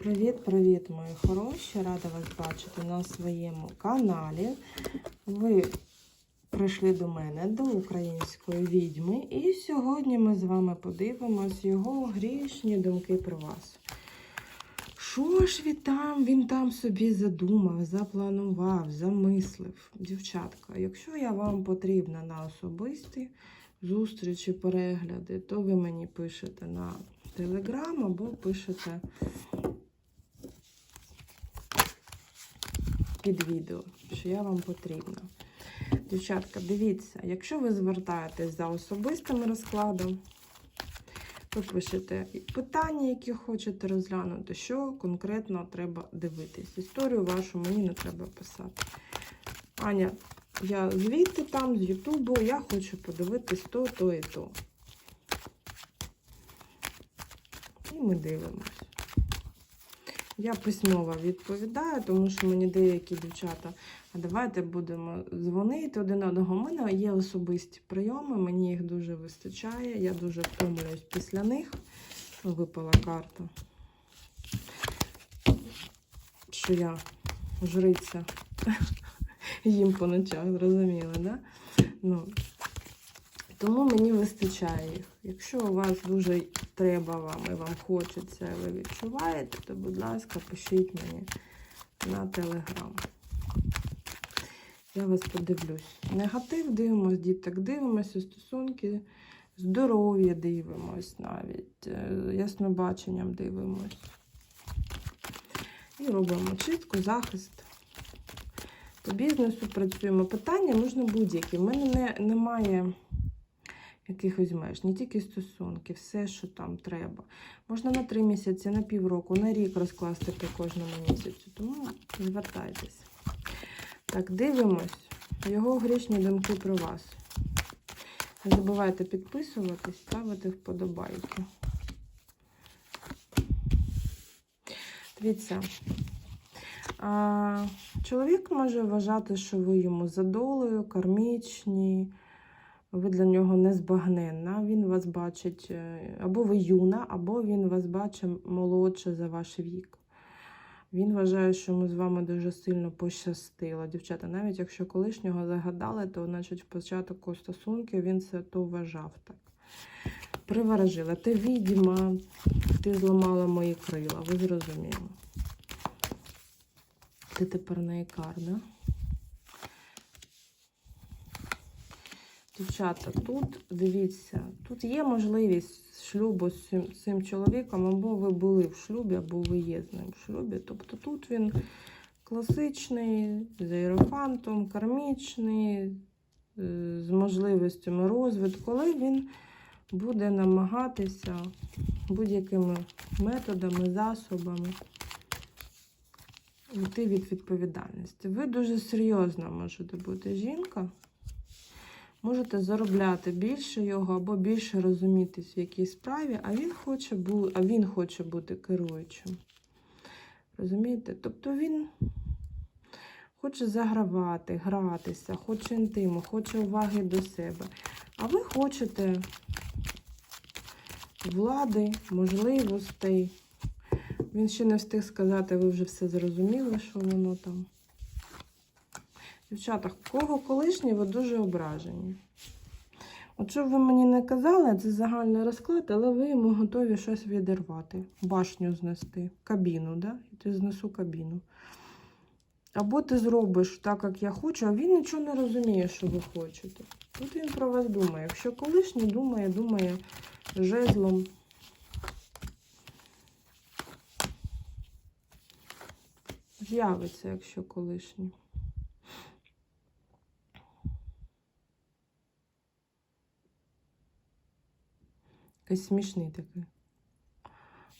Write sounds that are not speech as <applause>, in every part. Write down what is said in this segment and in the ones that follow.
Привіт-привіт, мої хороші! Рада вас бачити на своєму каналі. Ви прийшли до мене, до української відьми, і сьогодні ми з вами подивимось його грішні думки про вас. Що ж він там, він там собі задумав, запланував, замислив? Дівчатка, якщо я вам потрібна на особисті зустрічі, перегляди, то ви мені пишете на телеграм або пишете під відео, що я вам потрібна. Дівчатка, дивіться, якщо ви звертаєтесь за особистим розкладом, ви пишете питання, які хочете розглянути, що конкретно треба дивитись. Історію вашу мені не треба писати. Аня, я звідти там, з Ютубу, я хочу подивитись то, то і то. І ми дивимось. Я письмово відповідаю, тому що мені деякі дівчата, а давайте будемо дзвонити один одного. У мене є особисті прийоми, мені їх дуже вистачає. Я дуже втомлююсь після них. Випала карта. Що я жриця <laughs> їм по ночах, зрозуміли, да? Ну, тому мені вистачає їх. Якщо у вас дуже треба вам і вам хочеться, ви відчуваєте, то, будь ласка, пишіть мені на телеграм. Я вас подивлюсь. Негатив дивимось, діток дивимося, стосунки, здоров'я дивимось навіть, е, яснобаченням дивимось. І робимо чистку, захист. По бізнесу працюємо. Питання можна будь-які. У мене не, немає якихось меж, не тільки стосунки, все, що там треба. Можна на три місяці, на півроку, на рік розкласти по кожному місяцю. Тому звертайтеся. Так, дивимось його грішні думки про вас. Не забувайте підписуватись, ставити вподобайки. Дивіться. Чоловік може вважати, що ви йому за долею, кармічні, ви для нього незбагненна. Він вас бачить, е, або ви юна, або він вас бачить молодше за ваш вік. Він вважає, що ми з вами дуже сильно пощастило. Дівчата, навіть якщо колишнього загадали, то значить в початку стосунків він це то вважав так. Приворожила. Ти відьма, ти зламала мої крила, ви зрозуміли. Ти тепер на ікар, Дівчата, тут дивіться, тут є можливість шлюбу з цим, цим чоловіком, або ви були в шлюбі, або ви є з ним в шлюбі. Тобто тут він класичний, з аерофантом, кармічний, е, з можливостями розвитку, але він буде намагатися будь-якими методами, засобами йти від відповідальності. Ви дуже серйозна можете бути жінка. Можете заробляти більше його або більше розумітись в якій справі, а він хоче бу... а він хоче бути керуючим. Розумієте? Тобто він хоче загравати, гратися, хоче інтиму, хоче уваги до себе. А ви хочете влади, можливостей. Він ще не встиг сказати, ви вже все зрозуміли, що воно там. Дівчата, кого колишній, ви дуже ображені. От що б ви мені не казали, це загальний розклад, але ви йому готові щось відірвати, башню знести, кабіну, да? І ти знесу кабіну. Або ти зробиш так, як я хочу, а він нічого не розуміє, що ви хочете. Тут він про вас думає. Якщо колишній думає, думає жезлом. З'явиться, якщо колишній. Якийсь смішний такий.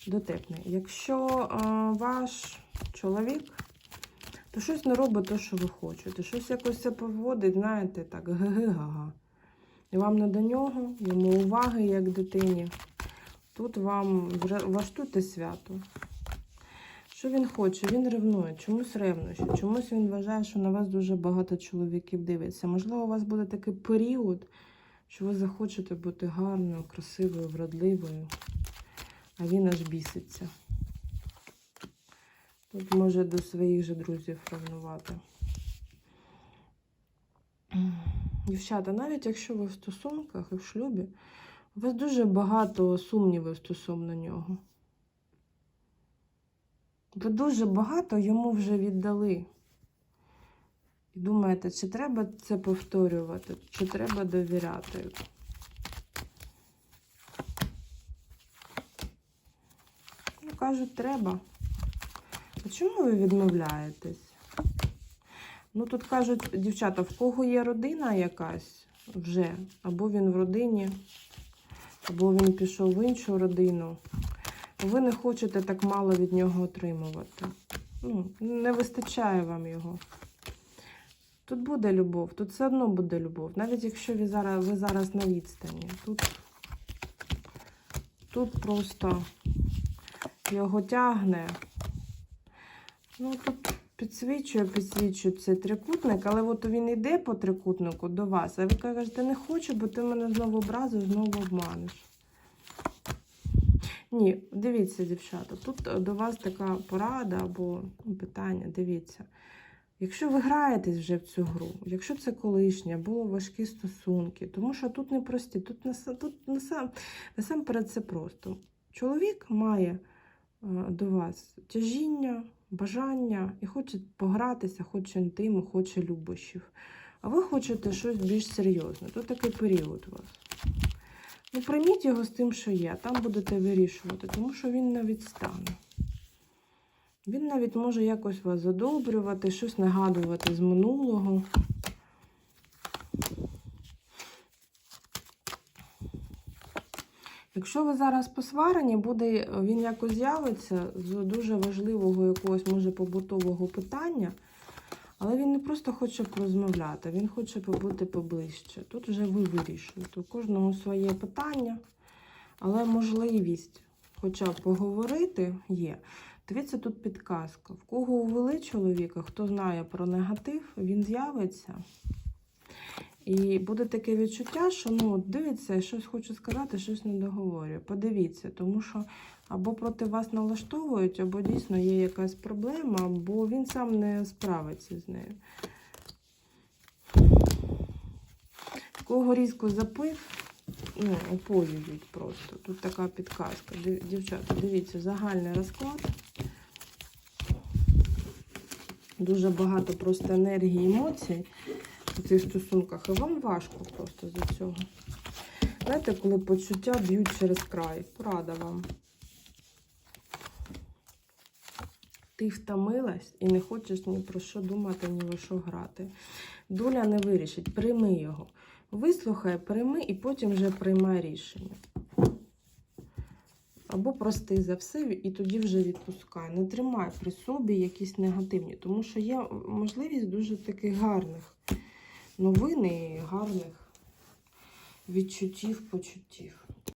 Дотепний. Якщо е, ваш чоловік, то щось не робить те, що ви хочете. Щось якось це поводить, знаєте, так, ге-ге-га-га. І вам не до нього, йому уваги, як дитині. Тут вам влаштуйте свято. Що він хоче? Він ревнує, чомусь ревнує, чомусь він вважає, що на вас дуже багато чоловіків дивиться. Можливо, у вас буде такий період, що ви захочете бути гарною, красивою, вродливою, а він аж біситься. Тут може до своїх же друзів ревнувати. Дівчата, навіть якщо ви в стосунках і в шлюбі, у вас дуже багато сумнівів стосовно нього. Ви дуже багато йому вже віддали. І думаєте, чи треба це повторювати, чи треба довіряти. Ну, кажуть, треба. А чому ви відмовляєтесь? Ну, тут кажуть, дівчата, в кого є родина якась вже, або він в родині, або він пішов в іншу родину. Ви не хочете так мало від нього отримувати. Ну, не вистачає вам його. Тут буде любов, тут все одно буде любов. Навіть якщо ви зараз, ви зараз на відстані. Тут, тут просто його тягне. Ну, тут підсвічує, підсвічує цей трикутник, але от він йде по трикутнику до вас, а ви кажете, не хочу, бо ти мене знову образив, знову обманеш. Ні, дивіться, дівчата, тут до вас така порада або питання, дивіться. Якщо ви граєтесь вже в цю гру, якщо це колишнє, або важкі стосунки, тому що тут не прості, тут, тут насам, насамперед це просто. Чоловік має е, до вас тяжіння, бажання і хоче погратися, хоче інтиму, хоче любощів. А ви хочете щось більш серйозне. Тут такий період у вас. Ну, прийміть його з тим, що є, там будете вирішувати, тому що він не відстане. Він навіть може якось вас задобрювати, щось нагадувати з минулого. Якщо ви зараз посварені, буде, він якось з'явиться з дуже важливого якогось, може, побутового питання, але він не просто хоче порозмовляти, він хоче побути поближче. Тут вже ви вирішуєте. У кожного своє питання, але можливість хоча б поговорити є. Дивіться, тут підказка. В кого увели чоловіка, хто знає про негатив, він з'явиться. І буде таке відчуття, що ну, от дивиться, я щось хочу сказати, щось не договорює. Подивіться, тому що або проти вас налаштовують, або дійсно є якась проблема, або він сам не справиться з нею. Кого різко запив, ну, опоюють просто. Тут така підказка. Дівчата, дивіться, загальний розклад. Дуже багато просто енергії, емоцій у цих стосунках, і вам важко просто за цього. Знаєте, коли почуття б'ють через край. Порада вам. Ти втомилась і не хочеш ні про що думати, ні во що грати. Доля не вирішить, прийми його. Вислухай, прийми і потім вже приймай рішення. Або прости за все, і тоді вже відпускай. Не тримай при собі якісь негативні, тому що є можливість дуже таких гарних новин і гарних відчуттів, почуттів.